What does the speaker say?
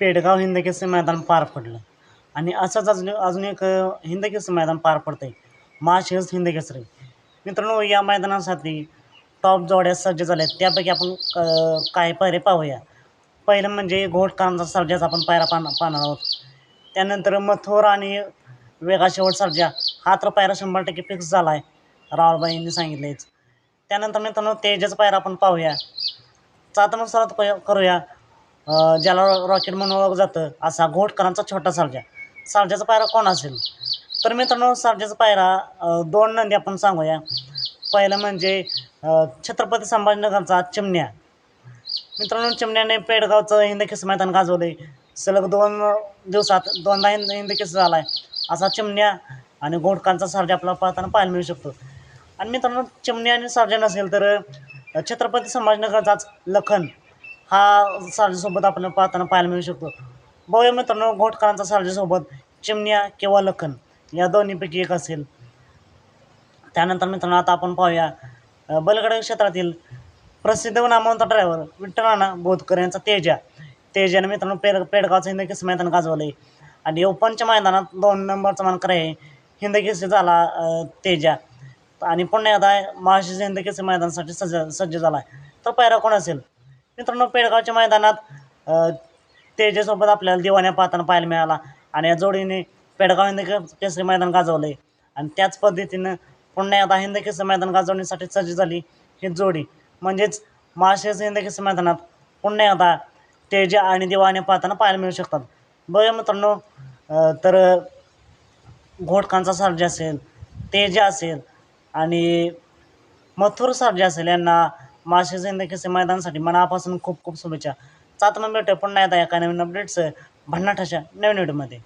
पेडगाव हिंदकेसरी मैदान पार पडलं. आणि असंच अजून अजून एक हिंदकेसरी मैदान पार पडतं आहे महाशिवस हिंदकेसरी मित्रांनो या मैदानासाठी टॉप जोड्या सज्ज झाल्या आहेत त्यापैकी आपण अ, काही पायरे पाहूया. पहिलं म्हणजे घोटकांचा सर्जाचा आपण पायरा पान पाहणार आहोत. त्यानंतर मथुर आणि वेगा शेवट सर्जा. हा तर पायरा शंभर टक्के फिक्स झाला आहे रावळबाईंनी सांगितलेच त्यानंतर मित्रांनो तेजाचा पायरा आपण पाहूया. चातनुसारात प करूया. ज्याला रॉकेट म्हणून ओळखलं जातं असा घोटकरांचा छोटा सर्जा सारजाचा पायरा कोण असेल? तर मित्रांनो सर्जाचा पायरा दोन नंदी आपण सांगूया. पहिलं म्हणजे छत्रपती संभाजीनगरचा चिमण्या. मित्रांनो चिमण्याने पेडगावचं हिंदकेस मैदान गाजवले सलग दोन दिवसात दोनदा हिंद हिंदकेस झाला आहे असा चिमण्या आणि घोटकांचा सारजा आपल्याला पाहताना पाहायला मिळू शकतो. आणि मित्रांनो चिमण्या आणि सारजा नसेल तर छत्रपती संभाजीनगरचाच लखन. हा सर्जासोबत आपल्याला पाहताना पाहायला मिळू शकतो. बघूया मित्रांनो घोटकरांचा सर्जासोबत चिमण्या किंवा लखन या दोन्हीपैकी एक असेल. त्यानंतर मित्रांनो आता आपण पाहूया बलगडा बलगड क्षेत्रातील प्रसिद्ध व नामवंत ड्रायव्हर विठ्ठलाना बोधकर यांचा तेजा. तेजाने मित्रांनो पेड पेडगावचं हिंदकेस मैदान गाजवलं आहे आणि ओपनच्या मैदानात दोन नंबरचा मानकर आहे हिंद झाला तेजा. आणि पुन्हा एकदा महाराष्ट्र हिंद मैदानासाठी सज्ज सज्ज झाला आहे तर पायरा कोण असेल? मित्रांनो पेडगावच्या मैदानात तेजेसोबत आपल्याला दिवाण्या पाहताना पाहायला मिळाला आणि या जोडीने पेडगाव हिंद केसरी मैदान गाजवलं. आहे आणि त्याच पद्धतीनं पुन्हा आता हिंद केसरी मैदान गाजवण्यासाठी सज्ज झाली ही जोडी. म्हणजेच महाराष्ट्र हिंद केसरी मैदानात पुन्हा आता तेजे आणि दिवाण्या पाहताना पाहायला मिळू शकतात. बघा मित्रांनो तर घोटकांचा सर्जा असेल तेजा असेल आणि मथुर सर्जा असेल यांना माझ्या जिंदगीचे मैदानासाठी. मनापासून खूप खूप शुभेच्छा. सात मग भेटूया पुन्हा एकदा एका नवीन अपडेट्स भन्नाटाच्या नवीन व्हिडिओमध्ये